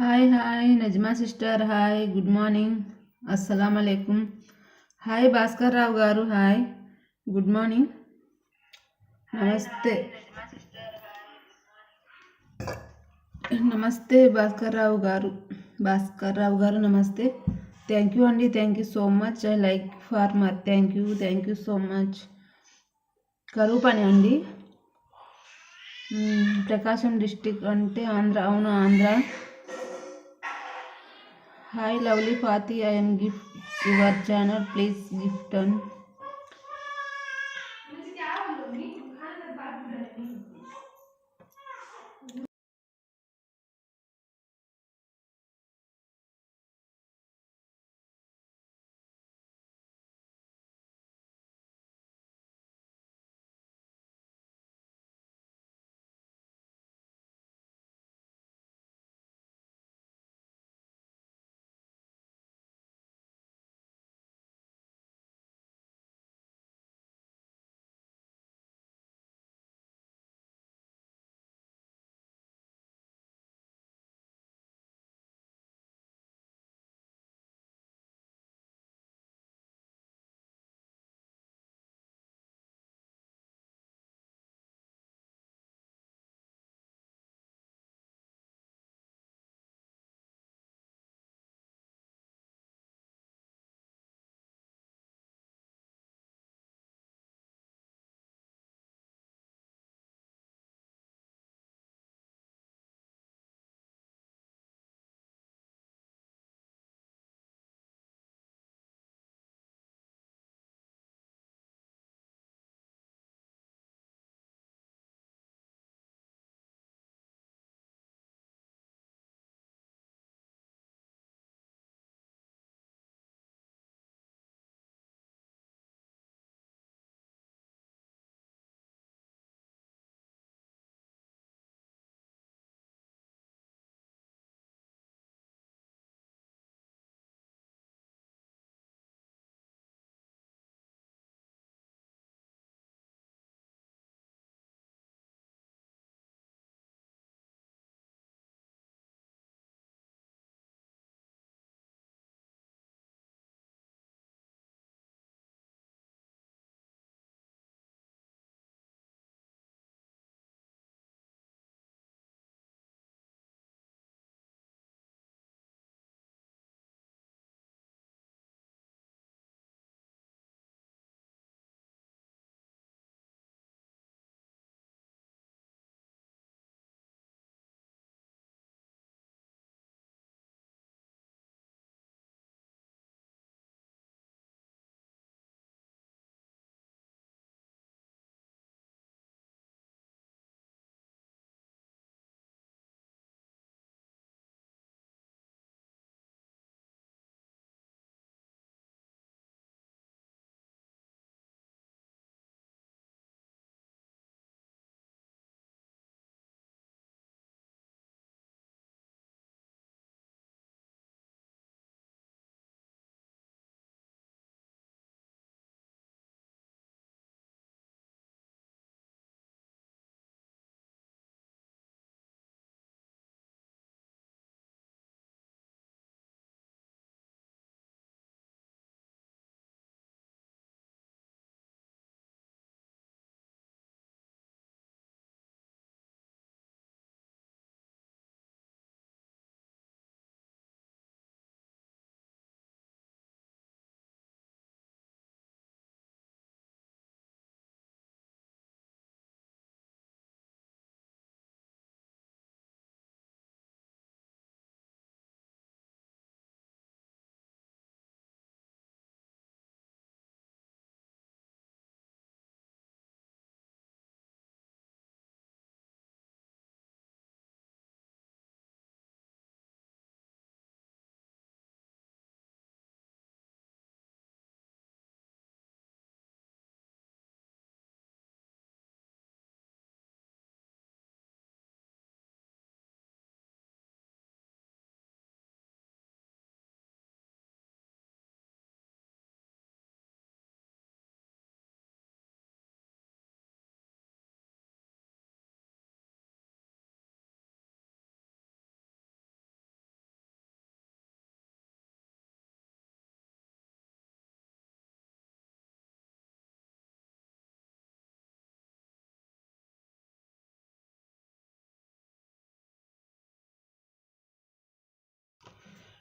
Hi hi Najma sister hi good morning. అస్సలం అలైకుం hi Bhaskar Rao గారు హాయ్ గుడ్ మార్నింగ్. నమస్తే. నమస్తే భాస్కర్ రావు గారు. భాస్కర్ రావు గారు నమస్తే. థ్యాంక్ యూ అండి thank you so much I like farmer thank you thank you so much కరువు పని అండి. ప్రకాశం డిస్టిక్ అంటే ఆంధ్ర అవును Andhra. Hi lovely Fati, I am gift your channel. Please gift on.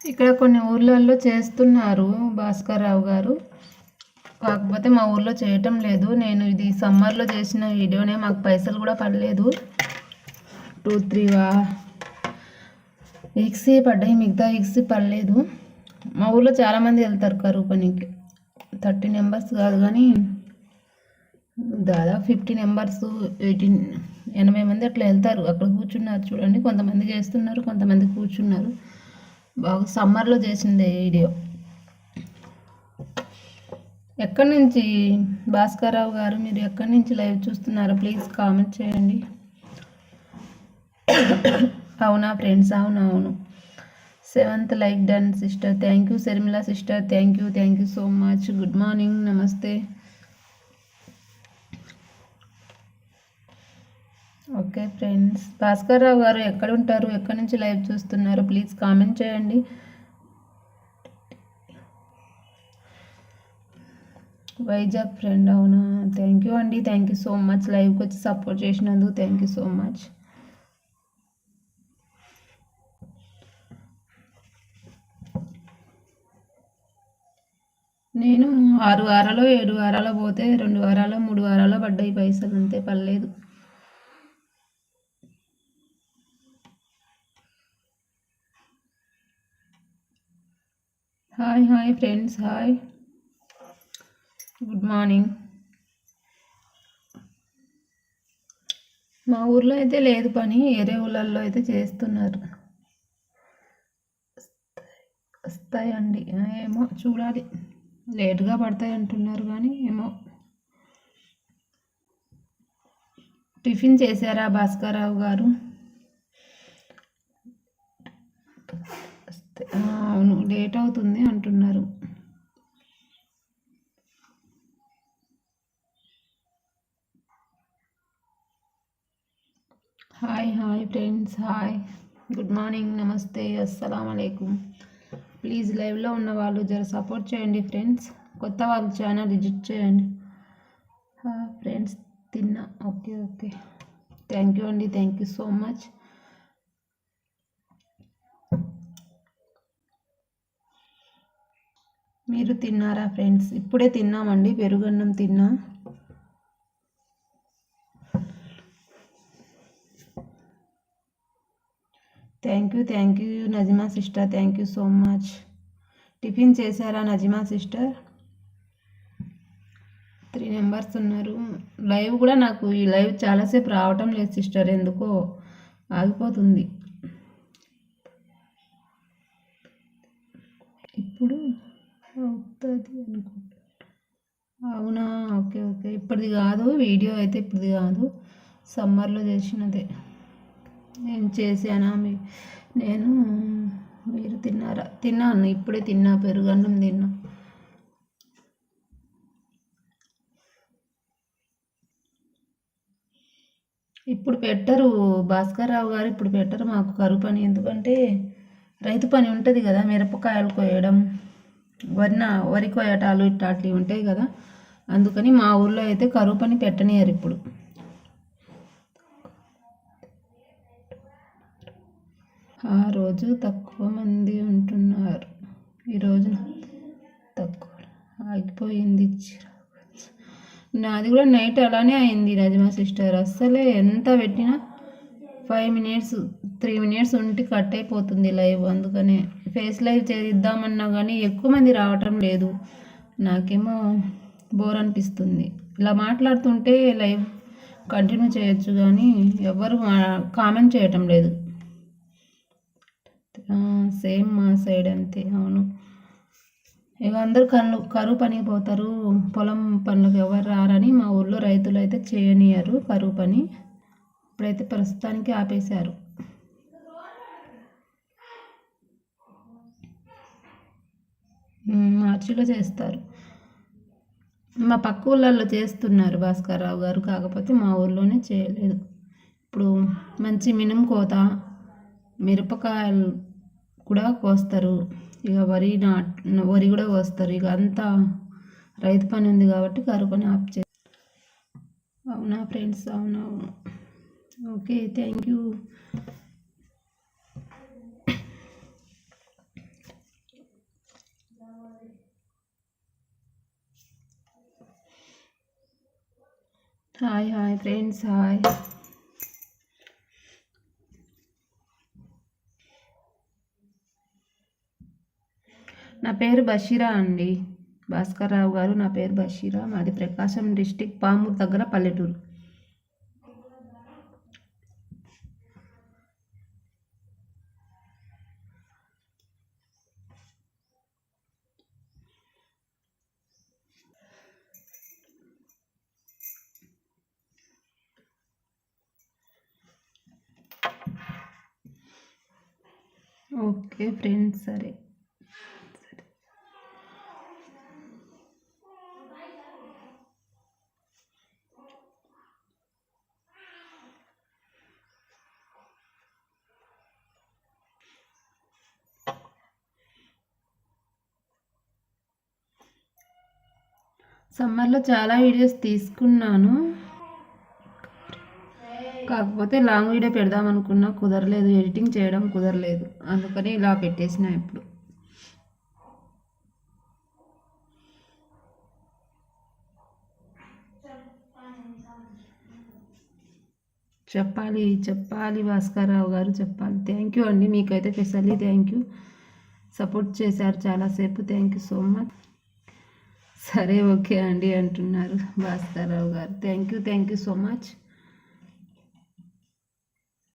ఇక్కడ కొన్ని ఊర్లలో చేస్తున్నారు భాస్కర్ రావు గారు. కాకపోతే మా ఊర్లో చేయటం లేదు. నేను ఇది సమ్మర్లో చేసిన వీడియోనే మాకు పైసలు కూడా పడలేదు. టూ త్రీ వా ఎక్సీ పడ్డాయి మిగతా ఎక్సీ పడలేదు. మా ఊర్లో చాలామంది వెళ్తారు కరువు పనికి. థర్టీ నెంబర్స్ కాదు కానీ దాదాపు ఫిఫ్టీ నెంబర్స్ ఎయిటీన్ ఎనభై మంది అట్లా వెళ్తారు. అక్కడ కూర్చున్నారు చూడండి. కొంతమంది చేస్తున్నారు కొంతమంది కూర్చున్నారు. బాగా సమ్మర్లో చేసింది వీడియో. ఎక్కడి నుంచి? భాస్కర్రావు గారు మీరు ఎక్కడి నుంచి లైవ్ చూస్తున్నారో ప్లీజ్ కామెంట్ చేయండి. అవునా ఫ్రెండ్స్? అవును అవును. Seventh like done sister. Thank you Sharmila sister. Thank you thank you so much. Good morning నమస్తే. Okay friends. భాస్కర్ రావు గారు ఎక్కడ ఉంటారు? ఎక్కడి నుంచి లైవ్ చూస్తున్నారు? ప్లీజ్ కామెంట్ చేయండి. వైజాగ్ ఫ్రెండ్ అవునా? థ్యాంక్ యూ అండి. థ్యాంక్ యూ సో మచ్ లైవ్కి వచ్చి సపోర్ట్ చేసినందుకు థ్యాంక్ యూ సో మచ్. నేను ఆరు వారాలు ఏడు వారాలు పోతే రెండు వారాలు మూడు వారాలు పడ్డాయి పైసలు. అంతే పర్లేదు. Hi hi friends hi good morning మా ఊర్లో అయితే లేదు పని. వేరే ఊళ్ళల్లో అయితే చేస్తున్నారు. వస్తాయండి. ఏమో చూడాలి. లేటుగా పడతాయి అంటున్నారు కానీ ఏమో. టిఫిన్ చేశారా భాస్కర్రావు గారు? అవును లేట్ అవుతుంది అంటున్నారు. Hi hi friends hi. Good morning నమస్తే అస్సలం అయికం ప్లీజ్ లైవ్లో ఉన్న వాళ్ళు జర సపోర్ట్ చేయండి ఫ్రెండ్స్. కొత్త వాళ్ళు ఛానల్ విజిట్ చేయండి. ఫ్రెండ్స్ తిన్నా. Okay okay. థ్యాంక్ యూ అండి థ్యాంక్ యూ సో మచ్. మీరు తిన్నారా ఫ్రెండ్స్? ఇప్పుడే తిన్నామండి. పెరుగన్నం తిన్నాం. Thank you thank you Najima sister. Thank you so much. Tiffin చేశారా నజిమా సిస్టర్? త్రీ మెంబర్స్ ఉన్నారు. లైవ్ కూడా నాకు ఈ లైవ్ చాలాసేపు రావటం లేదు సిస్టర్. ఎందుకో ఆగిపోతుంది. ఇప్పుడు అవుతుంది అనుకుంటా. అవునా? Okay okay. ఇప్పటిది కాదు. వీడియో అయితే ఇప్పటిది కాదు. సమ్మర్లో చేసినదే. నేను చేశానా మీ నేను మీరు తిన్నారా? తిన్నాను ఇప్పుడే తిన్నా. పెరుగన్నం తిన్నా. ఇప్పుడు పెట్టరు. భాస్కర్ రావు గారు ఇప్పుడు పెట్టరు. మాకు కరువు పని. ఎందుకంటే రైతు పని ఉంటుంది కదా మిరపకాయలు కోయడం. వరిన వరి కోయటాలు ఇట్లాంటివి ఉంటాయి కదా. అందుకని మా ఊర్లో అయితే కరువు పని పెట్టనియరు ఇప్పుడు. ఆ రోజు తక్కువ మంది ఉంటున్నారు. ఈ రోజున తక్కువ ఆగిపోయింది నాది కూడా నైట్ అలానే అయింది నజమా సిస్టర్. అస్సలే ఎంత పెట్టినా ఫైవ్ మినిట్స్ త్రీ మినిట్స్ ఉంటే కట్ అయిపోతుంది లైవ్ అందుకనే ఫేస్ లైవ్ చేద్దామన్నా కానీ ఎక్కువ మంది రావటం లేదు. నాకేమో బోర్ అనిపిస్తుంది. ఇలా మాట్లాడుతుంటే లైవ్ కంటిన్యూ చేయొచ్చు కానీ ఎవరు కామెంట్ చేయటం లేదు. సేమ్ మా సైడ్ అంతే. అవును. ఇక అందరూ కళ్ళు కరువు పనికి పోతారు. పొలం పనులకు ఎవరు రారని మా ఊళ్ళో రైతులు అయితే చేయనియరు కరువు పని. ఇప్పుడైతే ప్రస్తుతానికి ఆపేశారు. మార్చిలో చేస్తారు. మా పక్క ఊళ్ళల్లో చేస్తున్నారు భాస్కర్ రావు గారు కాకపోతే మా ఊళ్ళోనే చేయలేదు. ఇప్పుడు మంచి మినుము కోత మిరపకాయలు కూడా కోస్తారు. ఇక వరి నాట్ వరి కూడా కోస్తారు. ఇక అంతా రైతు పని ఉంది కాబట్టి కరువు పని ఆప్ చే అవునా ఫ్రెండ్స్? అవునవును okay thank you hi hi friends hi నా పేరు బషీరా అండి. భాస్కర్ రావు గారు నా పేరు బషీరా. మాది ప్రకాశం డిస్టిక్ పాముర్ దగ్గర పల్లెటూరు. ఓకే ఫ్రెండ్స్ సరే. సమ్మర్లో చాలా వీడియోస్ తీసుకున్నాను. కాకపోతే లాంగ్ వీడియో పెడదాం అనుకున్నా కుదరలేదు. ఎడిటింగ్ చేయడం కుదరలేదు. అందుకని ఇలా పెట్టేసిన ఇప్పుడు. చెప్పాలి చెప్పాలి భాస్కర్రావు గారు చెప్పాలి. థ్యాంక్ యూ అండి. మీకైతే స్పెషల్లీ థ్యాంక్ యూ సపోర్ట్ చేశారు చాలాసేపు. థ్యాంక్ యూ సో మచ్ సరే ఓకే అండి అంటున్నారు భాస్కర్రావు గారు. Thank you thank you so much